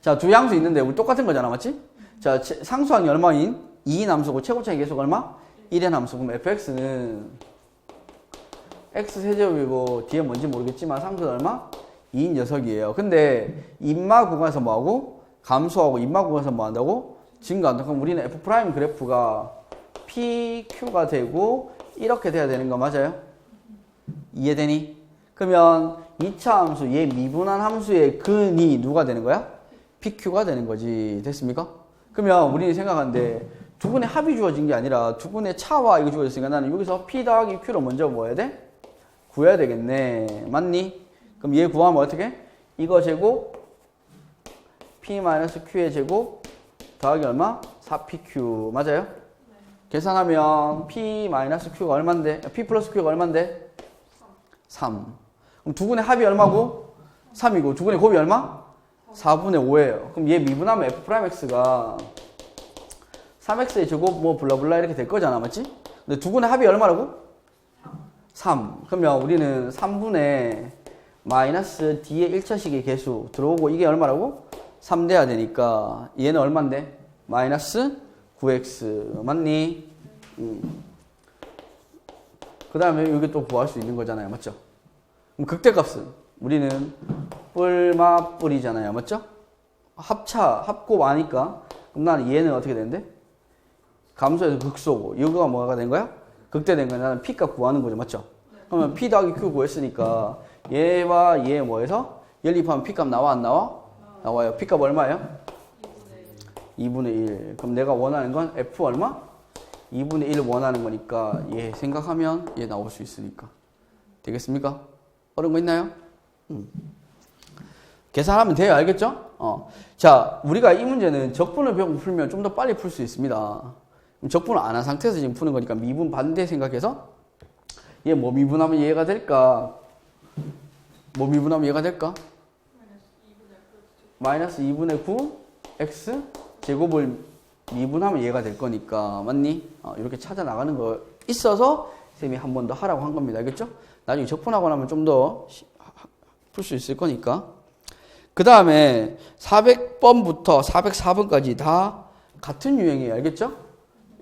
자, 두 양수 있는데 우리 똑같은 거잖아, 맞지? 자, 제- 상수항이 얼마인? 2인 함수고 최고차의 계수가 얼마? 1의 함수. 그럼 fx는 x 세제곱이고 뒤에 뭔지 모르겠지만 상수는 얼마? 2인 녀석이에요. 근데 인마 구간에서 뭐하고? 감소하고 인마 구간에서 뭐 한다고? 증가한다. 그럼 우리는 f 프라임 그래프가 pq가 되고 이렇게 돼야 되는 거 맞아요? 이해되니? 그러면 2차 함수, 얘 미분한 함수의 근이 누가 되는 거야? PQ가 되는 거지. 됐습니까? 그러면 우리는 생각하는데 두 분의 합이 주어진 게 아니라 두 분의 차와 이거 주어졌으니까 나는 여기서 P 더하기 Q를 먼저 뭐 해야 돼? 구해야 되겠네. 맞니? 그럼 얘 구하면 어떻게? 이거 제곱 P-Q의 제곱 더하기 얼마? 4PQ. 맞아요? 계산하면 P-Q가 얼만데? P 플러스 Q가 얼만데? 3. 그럼 두 분의 합이 얼마고? 3이고 두 분의 곱이 얼마? 4분의 5예요. 그럼 얘 미분하면 f 프라임 x가 3x의 제곱 뭐 블라블라 이렇게 될 거잖아. 맞지? 근데 두 분의 합이 얼마라고? 3. 그러면 우리는 3분의 마이너스 d의 1차식의 개수 들어오고 이게 얼마라고? 3 돼야 되니까 얘는 얼만데? 마이너스 9x. 맞니? 음. 그 다음에 여기 또 구할 수 있는 거잖아요. 맞죠? 그럼 극대값은 우리는 뿔마 뿔이잖아요. 맞죠? 합차, 합곱 아니까 그럼 나는 얘는 어떻게 되는데? 감소해서 극소고 이거가 뭐가 된 거야? 극대된 거야. 나는 P값 구하는 거죠. 맞죠? 그러면 P 더하기 Q 구했으니까 얘와 얘 뭐해서 연립하면 P값 나와 안 나와? 나와요. P값 얼마예요? 2분의 1. 그럼 내가 원하는 건 F 얼마? 2분의 1 원하는 거니까 얘 생각하면 얘 나올 수 있으니까. 되겠습니까? 어려운 거 있나요? 음. 계산하면 돼요. 알겠죠? 어. 자, 우리가 이 문제는 적분을 배우고 풀면 좀 더 빨리 풀 수 있습니다. 적분을 안 한 상태에서 지금 푸는 거니까 미분 반대 생각해서 얘 뭐 미분하면 얘가 될까? 뭐 미분하면 얘가 될까? 마이너스 2분의 9 x 제곱을 미분하면 얘가 될 거니까 맞니? 어, 이렇게 찾아 나가는 거 있어서 쌤이 한 번 더 하라고 한 겁니다. 알겠죠? 나중에 적분하고 나면 좀 더 풀 수 있을 거니까. 그 다음에 400번부터 404번까지 다 같은 유형이에요. 알겠죠?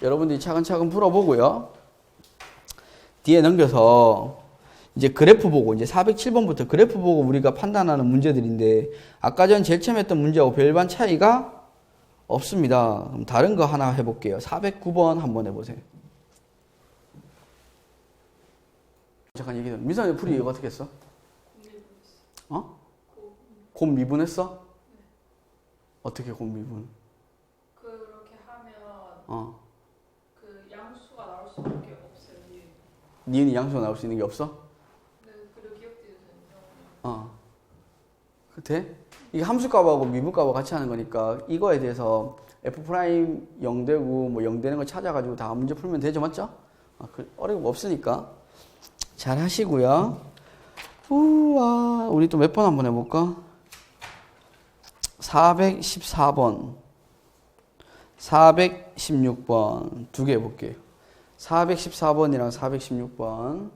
여러분들이 차근차근 풀어보고요. 뒤에 넘겨서 이제 그래프 보고 이제 407번부터 그래프 보고 우리가 판단하는 문제들인데 아까 전 제일 처음 했던 문제하고 별반 차이가 없습니다. 그럼 다른 거 하나 해볼게요. 409번 한번 해보세요. 잠깐 얘기해. 미선이 풀이 어떻게 했어? 어? 곱 미분했어? 어떻게 곱 미분? 그렇게 하면 어. 그 양수가 나올 수밖에 없어요. 이. 니은이 양수가 나올 수 있는 게 없어? 네, 그리고 기억되는 어. 돼? 이게 함수값하고 미분값하고 같이 하는 거니까 이거에 대해서 f 프라임 0 되고 뭐 0 되는 거 찾아가지고 다 문제 풀면 되죠, 맞죠? 아, 그 어려운 거 없으니까 잘 하시고요. 우와, 우리 또 몇 번 한번 해볼까? 414번, 416번 두 개 해볼게요. 414번이랑 416번.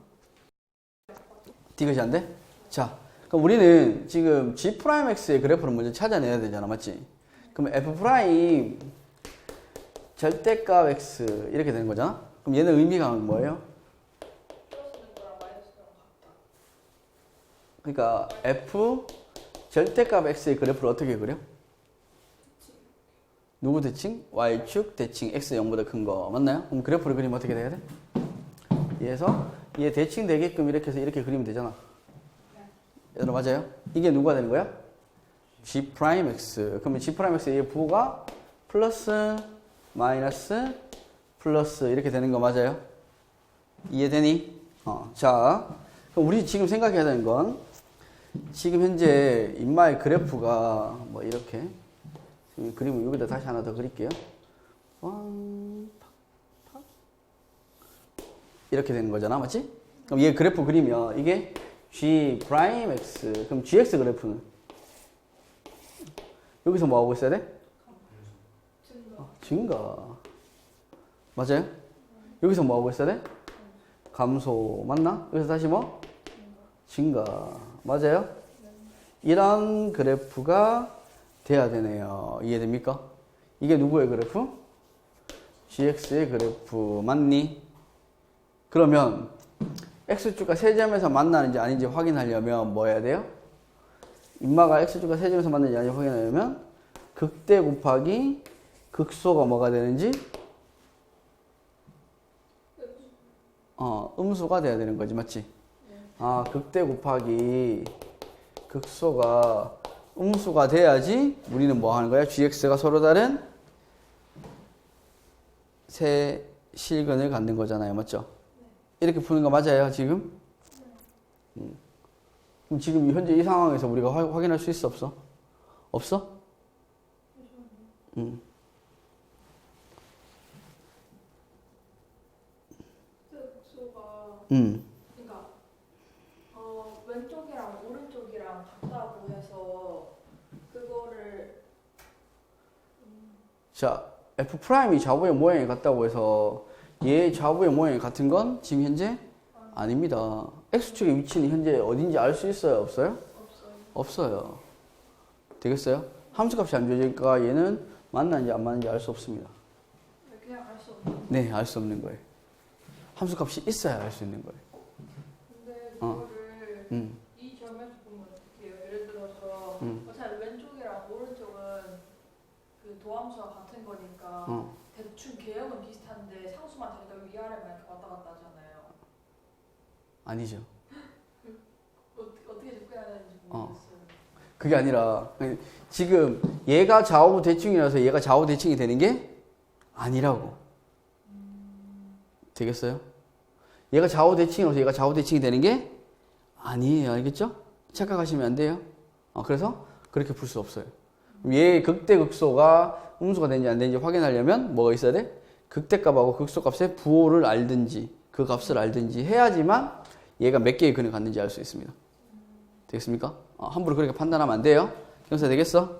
이것이 안 돼? 자, 그럼 우리는 지금 G 프라임 X의 그래프를 먼저 찾아내야 되잖아, 맞지? 그럼 F 프라임 절대값 X 이렇게 되는 거잖아? 그럼 얘는 의미가 뭐예요? 플러스는 거랑 마이너스는 같다. 그러니까 F 절대값 X의 그래프를 어떻게 그려? 누구 대칭? Y축 대칭 X 0보다 큰 거 맞나요? 그럼 그래프를 그리면 어떻게 돼야 돼? 얘에서 얘 대칭 되게끔 이렇게 해서 이렇게 그리면 되잖아. 여러분 맞아요? 이게 누가 되는 거야? G 프라임 X. 그러면 G 프라임 X의 부가 플러스 마이너스 플러스 이렇게 되는 거 맞아요? 이해되니? 어, 자, 그럼 우리 지금 생각해야 되는 건 지금 현재 인마의 그래프가 뭐 이렇게 그림을 여기다 다시 하나 더 그릴게요. 이렇게 되는 거잖아, 맞지? 그럼 얘 그래프 그리면 이게 g 프라임 x 그럼 gx 그래프는 여기서 뭐 하고 있어야 돼? 증가. 어, 증가. 맞아요? 여기서 뭐 하고 있어야 돼? 감소. 맞나? 여기서 다시 뭐? 증가. 맞아요? 이런 그래프가 돼야 되네요. 이해됩니까? 이게 누구의 그래프? gx의 그래프 맞니? 그러면 x축과 세 점에서 만나는지 아닌지 확인하려면 뭐 해야 돼요? 인마가 x축과 세 점에서 만나는지 아닌지 확인하려면 극대 곱하기 극소가 뭐가 되는지 어, 음수가 돼야 되는 거지, 맞지? 아, 극대 곱하기 극소가 음수가 돼야지 우리는 뭐 하는 거야? gx가 서로 다른 세 실근을 갖는 거잖아요, 맞죠? 이렇게 푸는 거 맞아요, 지금? 음. 그럼 지금 현재 이 상황에서 우리가 확- 확인할 수 있어, 없어? 없어? 음. 음. 그러니까 어, 왼쪽이랑 오른쪽이랑 같다고 해서 그거를 자, f 프라임이 좌우의 모양이 같다고 해서 얘 좌우의 모양이 같은 건 지금 현재 아닙니다. x축의 위치는 현재 어딘지 알 수 있어요, 없어요? 없어요. 없어요. 되겠어요? 함수값이 안 줘지니까 얘는 맞는지 안 맞는지 알 수 없습니다. 그냥 알 수 없는. 네, 알 수 없는 거예요. 함수값이 있어야 알 수 있는 거예요. 근데 어. 그거를 음, 이 점에서 보면 어떻게 해요? 예를 들어서 음. 어차피 왼쪽이랑 오른쪽은 그 도함수가 같은 거니까 어. 대충 개형은 비슷한데 상수만 다르다 위아래만 이렇게 왔다 갔다 하잖아요. 아니죠. 어, 어떻게 접근해야 되는지 어. 모르겠어요. 그게 아니라 지금 얘가 좌우 대칭이라서 얘가 좌우 대칭이 되는 게 아니라고. 되겠어요? 얘가 좌우 대칭이라서 얘가 좌우 대칭이 되는 게 아니에요. 알겠죠? 착각하시면 안 돼요. 어, 그래서 그렇게 풀 수 없어요. 얘 극대 극소가 음수가 되는지 안 되는지 확인하려면 뭐가 있어야 돼? 극대값하고 극소값의 부호를 알든지 그 값을 알든지 해야지만 얘가 몇 개의 근을 갖는지 알 수 있습니다. 되겠습니까? 어, 함부로 그렇게 판단하면 안 돼요. 경사 되겠어?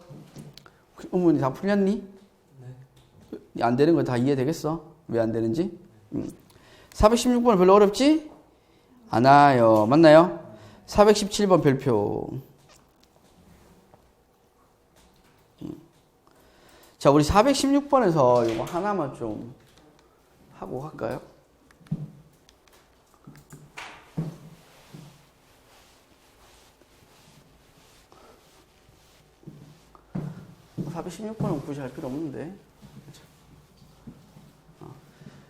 의문이 다 풀렸니? 네. 안 되는 거 다 이해되겠어? 왜 안 되는지? 음. 416번 별로 어렵지? 않아요. 맞나요? 417번 별표. 자, 우리 416번에서 이거 하나만 좀 하고 갈까요? 뭐 416번은 굳이 할 필요 없는데. 어.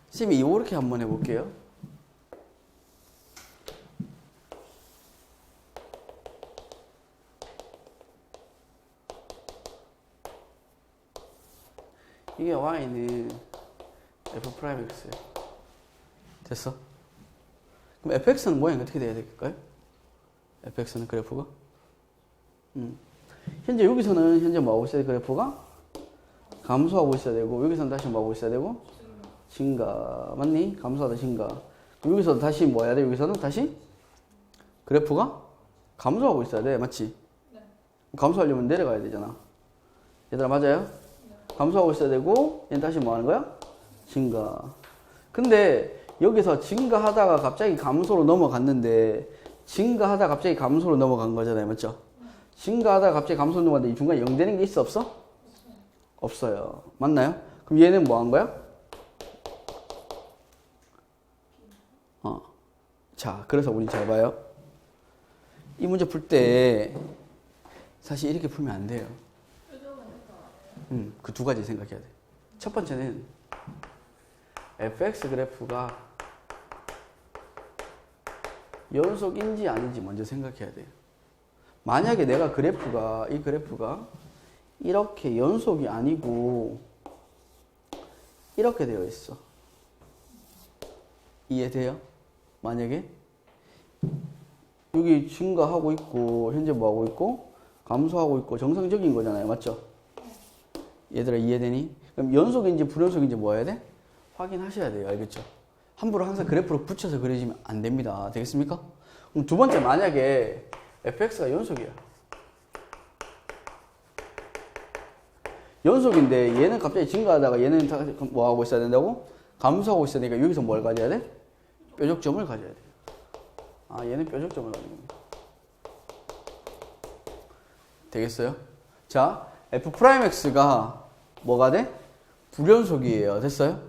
쌤이 이렇게 한번 해볼게요. 이게 y는 f 프라임 x예요. 됐어? 그럼 fx는 모양이 어떻게 돼야 될까요? fx는 그래프가? 음. 현재 여기서는 현재 뭐 하고 있어야 돼 그래프가? 감소하고 있어야 되고 여기서는 다시 뭐 하고 있어야 되고? 증가 맞니? 감소하다 증가 여기서 다시 뭐 해야 돼? 여기서는 다시 그래프가 감소하고 있어야 돼 맞지? 네. 감소하려면 내려가야 되잖아 얘들아 맞아요? 감소하고 있어야 되고 얘는 다시 뭐 하는 거야? 증가 근데 여기서 증가하다가 갑자기 감소로 넘어갔는데 증가하다 가 갑자기 감소로 넘어간 거잖아요 맞죠? 증가하다가 갑자기 감소로 넘어갔는데 이 중간에 0 되는 게 있어 없어? 없어요 맞나요? 그럼 얘는 뭐 한 거야? 어. 자, 그래서 우리 잘 봐요. 이 문제 풀 때 사실 이렇게 풀면 안 돼요. 음, 그 두 가지 생각해야 돼. 첫 번째는 fx 그래프가 연속인지 아닌지 먼저 생각해야 돼요. 만약에 내가 그래프가 이 그래프가 이렇게 연속이 아니고 이렇게 되어 있어. 이해돼요? 만약에 여기 증가하고 있고 현재 뭐 하고 있고 감소하고 있고 정상적인 거잖아요. 맞죠? 얘들아 이해되니? 그럼 연속인지 불연속인지 뭐 해야 돼? 확인하셔야 돼요. 알겠죠? 함부로 항상 그래프로 붙여서 그려지면 안 됩니다. 되겠습니까? 그럼 두 번째 만약에 fx가 연속이야. 연속인데 얘는 갑자기 증가하다가 얘는 다뭐 하고 있어야 된다고? 감소하고 있어야 되니까 여기서 뭘 가져야 돼? 뾰족점을 가져야 돼. 아, 얘는 뾰족점을 가는 겁니다. 되겠어요? 자, f 프라임 x가 뭐가 돼? 불연속이에요. 됐어요?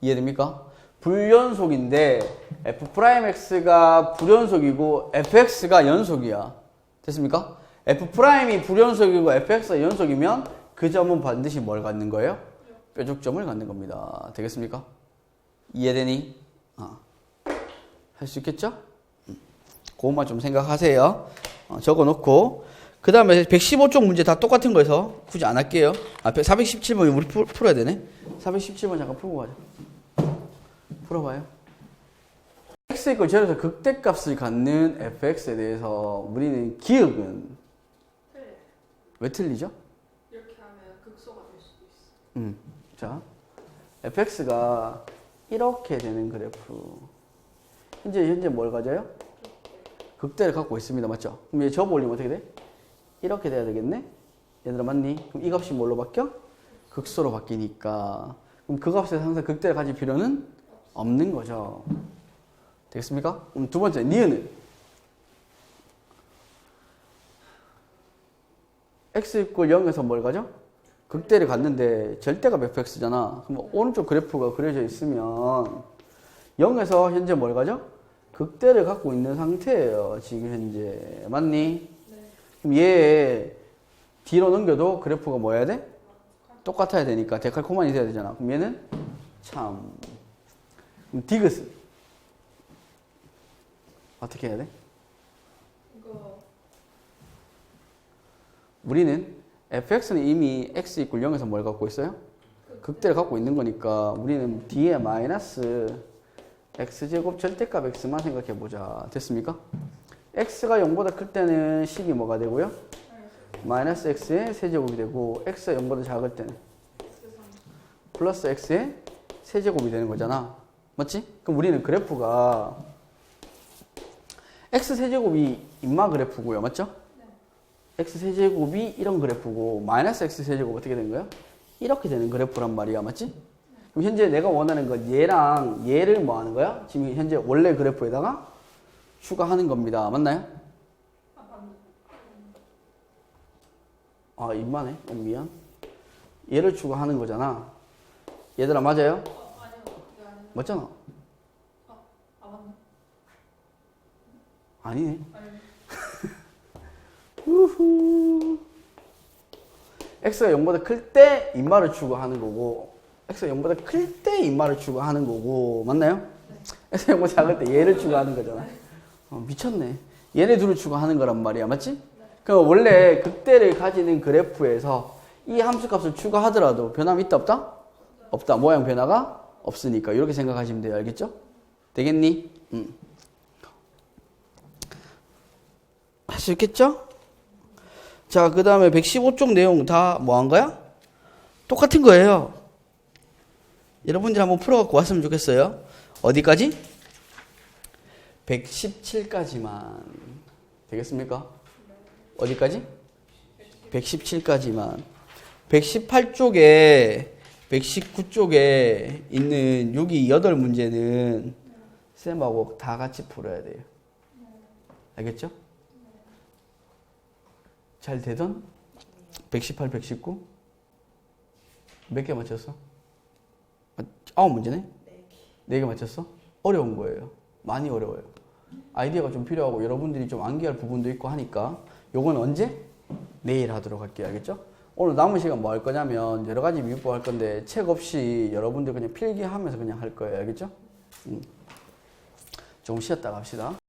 이해됩니까? 불연속인데 f 프라임 x가 불연속이고 fx가 연속이야. 됐습니까? f 프라임이 불연속이고 fx가 연속이면 그 점은 반드시 뭘 갖는 거예요? 뾰족점을 갖는 겁니다. 되겠습니까? 이해되니? 어. 할수 있겠죠? 음. 그것만 좀 생각하세요. 어, 적어놓고 그 다음에 115쪽 문제 다 똑같은 거여서 굳이 안 할게요. 아, 417번 우리 풀, 풀어야 되네. 417번 잠깐 풀고 가자. 풀어봐요. x 이퀄 제로에서 극대값을 갖는 fx에 대해서 우리는 기억은 틀려. 왜 틀리죠? 이렇게 하면 극소가 될 수도 있어. 음, 자, fx가 이렇게 되는 그래프. 현재 현재 뭘 가져요? 극대를 갖고 있습니다, 맞죠? 그럼 얘 접어 올리면 어떻게 돼? 이렇게 돼야 되겠네. 얘들아 맞니? 그럼 이 값이 뭘로 바뀌어? 극소로 바뀌니까. 그럼 그 값에서 항상 극대를 가질 필요는 없는 거죠. 되겠습니까? 그럼 두 번째, 니은은 x 이퀄 0에서 뭘 가죠? 극대를 갔는데 절대가 fx잖아. 그럼 오른쪽 그래프가 그려져 있으면 0에서 현재 뭘 가죠? 극대를 갖고 있는 상태예요. 지금 현재. 맞니? 네. 그럼 얘 뒤로 넘겨도 그래프가 뭐 해야 돼? 똑같아야 되니까 데칼코만이 돼야 되잖아. 그럼 얘는 참. 그럼 디귿은 어떻게 해야 돼? 이거 우리는 fx는 이미 x 이퀄 0에서 뭘 갖고 있어요? 극대를 갖고 있는 거니까 우리는 뒤에 마이너스 x제곱 절대값 x만 생각해 보자. 됐습니까? X가 0보다 클 때는 식이 뭐가 되고요? 마이너스 x의 세제곱이 되고 x가 0보다 작을 때는 플러스 x의 세제곱이 되는 거잖아. 맞지? 그럼 우리는 그래프가 x 세제곱이 인마 그래프고요. 맞죠? x 세제곱이 이런 그래프고 마이너스 x 세제곱 어떻게 되는 거야? 이렇게 되는 그래프란 말이야. 맞지? 그럼 현재 내가 원하는 건 얘랑 얘를 뭐 하는 거야? 지금 현재 원래 그래프에다가 추가하는 겁니다. 맞나요? 아 입만해. 어, 미안. 얘를 추가하는 거잖아. 얘들아, 맞아요? 맞잖아. 아. 아니네. 아니. 우후. x가 0보다 클 때 인마를 추가하는 거고 x가 0보다 클 때 인마를 추가하는 거고 맞나요? x가 0보다 작을 때 얘를 추가하는 거잖아. 어, 미쳤네. 얘네 둘을 추가하는 거란 말이야. 맞지? 그럼 원래 극대를 가지는 그래프에서 이 함수값을 추가하더라도 변함이 있다 없다? 없다. 모양 변화가 없으니까 이렇게 생각하시면 돼요. 알겠죠? 되겠니? 음. 할수 있겠죠? 자, 그 다음에 115쪽 내용 다 뭐 한 거야? 똑같은 거예요. 여러분들 한번 풀어갖고 왔으면 좋겠어요. 어디까지? 117까지만. 되겠습니까? 어디까지? 117까지만. 118쪽에, 119쪽에 있는 여기 8문제는 쌤하고 다 같이 풀어야 돼요. 알겠죠? 잘 되던? 118, 119? 몇 개 맞췄어? 아, 아홉 문제네? 네 개 맞췄어? 어려운 거예요. 많이 어려워요. 아이디어가 좀 필요하고 여러분들이 좀 암기할 부분도 있고 하니까 요건 언제? 내일 하도록 할게요. 알겠죠? 오늘 남은 시간 뭐 할 거냐면 여러 가지 미분법 할 건데 책 없이 여러분들 그냥 필기하면서 그냥 할 거예요. 알겠죠? 음. 조금 쉬었다 갑시다.